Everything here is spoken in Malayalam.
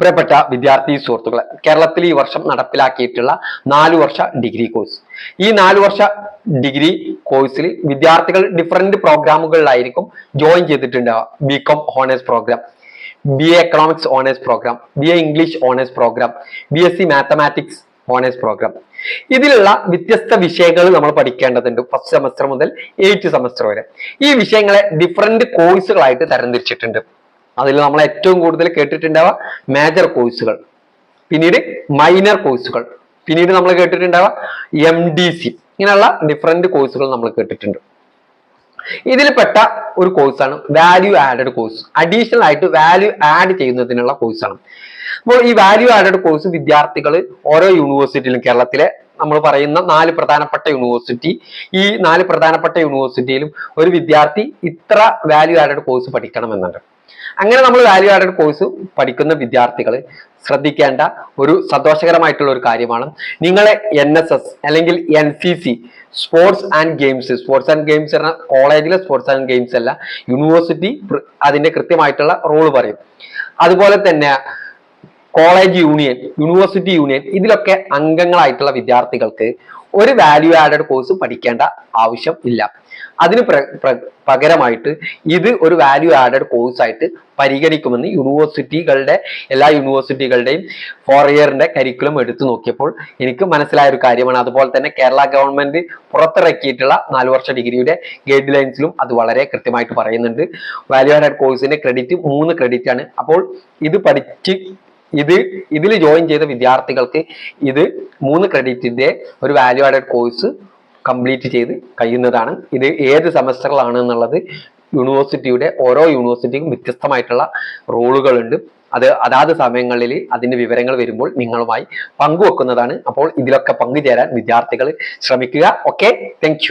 പ്രിയപ്പെട്ട വിദ്യാർത്ഥി സുഹൃത്തുക്കളെ കേരളത്തിൽ ഈ വർഷം നടപ്പിലാക്കിയിട്ടുള്ള നാലു വർഷ ഡിഗ്രി കോഴ്സ്. ഈ നാലു വർഷ ഡിഗ്രി കോഴ്സിൽ വിദ്യാർത്ഥികൾ ഡിഫറെന്റ് പ്രോഗ്രാമുകളിലായിരിക്കും join ചെയ്തിട്ടുണ്ടാവുക. B com honours programme B A economics honours programme B A English honours programme B S C mathematics honours programme ഇതിലുള്ള വ്യത്യസ്ത വിഷയങ്ങൾ നമ്മൾ പഠിക്കേണ്ടതുണ്ട് ഫസ്റ്റ് സെമസ്റ്റർ മുതൽ എയ്റ്റ് സെമസ്റ്റർ വരെ. ഈ വിഷയങ്ങളെ ഡിഫറെന്റ് കോഴ്സുകളായിട്ട് തരംതിരിച്ചിട്ടുണ്ട്. അതിൽ നമ്മൾ ഏറ്റവും കൂടുതൽ കേട്ടിട്ടുണ്ടാവുക മേജർ കോഴ്സുകൾ പിന്നീട് മൈനർ കോഴ്സുകൾ പിന്നീട് നമ്മൾ കേട്ടിട്ടുണ്ടാവുക എം ഡി സി ഇങ്ങനെയുള്ള ഡിഫറെന്റ് കോഴ്സുകൾ നമ്മൾ കേട്ടിട്ടുണ്ട്. ഇതിൽപ്പെട്ട ഒരു കോഴ്സാണ് വാല്യൂ ആഡഡ് കോഴ്സ് അഡീഷണൽ ആയിട്ട് വാല്യൂ ആഡ് ചെയ്യുന്നതിനുള്ള കോഴ്സാണ് അപ്പോൾ ഈ വാല്യൂ ആഡഡ് കോഴ്സ് വിദ്യാർത്ഥികൾ ഓരോ യൂണിവേഴ്സിറ്റിയിലും കേരളത്തിലെ നമ്മൾ പറയുന്ന നാല് പ്രധാനപ്പെട്ട യൂണിവേഴ്സിറ്റി ഈ നാല് പ്രധാനപ്പെട്ട യൂണിവേഴ്സിറ്റിയിലും ഒരു വിദ്യാർത്ഥി ഇത്ര വാല്യൂ ആഡഡ് കോഴ്സ് പഠിക്കണമെന്നുണ്ട് അങ്ങനെ നമ്മൾ വാല്യൂ ആഡഡ് കോഴ്സ് പഠിക്കുന്ന വിദ്യാർത്ഥികൾ ശ്രദ്ധിക്കേണ്ട ഒരു സന്തോഷകരമായിട്ടുള്ള ഒരു കാര്യമാണ്. നിങ്ങളെ എൻ എസ് എസ് അല്ലെങ്കിൽ N C C sports and games sports and games പറഞ്ഞാൽ കോളേജിലെ സ്പോർട്സ് ആൻഡ് ഗെയിംസ് അല്ല യൂണിവേഴ്സിറ്റി അതിന്റെ കൃത്യമായിട്ടുള്ള റോൾ പറയും. അതുപോലെ തന്നെ കോളേജ് യൂണിയൻ യൂണിവേഴ്സിറ്റി യൂണിയൻ ഇതിലൊക്കെ അംഗങ്ങളായിട്ടുള്ള വിദ്യാർത്ഥികൾക്ക് ഒരു വാല്യൂ ആഡഡ് കോഴ്സ് പഠിക്കേണ്ട ആവശ്യം ഇല്ല. അതിന് പകരമായിട്ട് ഇത് ഒരു വാല്യൂ ആഡഡ് കോഴ്സ് ആയിട്ട് പരിഗണിക്കുമെന്ന് യൂണിവേഴ്സിറ്റികളുടെ എല്ലാ യൂണിവേഴ്സിറ്റികളുടെയും ഫോർ ഇയറിന്റെ കരിക്കുലം എടുത്തു നോക്കിയപ്പോൾ എനിക്ക് മനസ്സിലായ ഒരു കാര്യമാണ്. അതുപോലെ തന്നെ കേരള ഗവൺമെന്റ് പുറത്തിറക്കിയിട്ടുള്ള നാല് വർഷ ഡിഗ്രിയുടെ ഗൈഡ് ലൈൻസിലും അത് വളരെ കൃത്യമായിട്ട് പറയുന്നുണ്ട്. വാല്യൂ ആഡഡ് കോഴ്സിന്റെ ക്രെഡിറ്റ് മൂന്ന് ക്രെഡിറ്റ് ആണ്. അപ്പോൾ ഇത് പഠിച്ച് ഇത് ഇതിൽ ജോയിൻ ചെയ്ത വിദ്യാർത്ഥികൾക്ക് ഇത് മൂന്ന് ക്രെഡിറ്റിന്റെ ഒരു വാല്യൂ ആഡഡ് കോഴ്സ് കംപ്ലീറ്റ് ചെയ്ത് കഴിയുന്നതാണ്. ഇത് ഏത് സെമസ്റ്ററിലാണ് എന്നുള്ളത് യൂണിവേഴ്സിറ്റിയുടെ ഓരോ യൂണിവേഴ്സിറ്റിക്കും വ്യത്യസ്തമായിട്ടുള്ള റോളുകളുണ്ട് അത് അതാത് സമയങ്ങളിൽ അതിന്റെ വിവരങ്ങൾ വരുമ്പോൾ നിങ്ങളുമായി പങ്കുവെക്കുന്നതാണ്. അപ്പോൾ ഇതിലൊക്കെ പങ്കുചേരാൻ വിദ്യാർത്ഥികൾ ശ്രമിക്കുക. Okay thank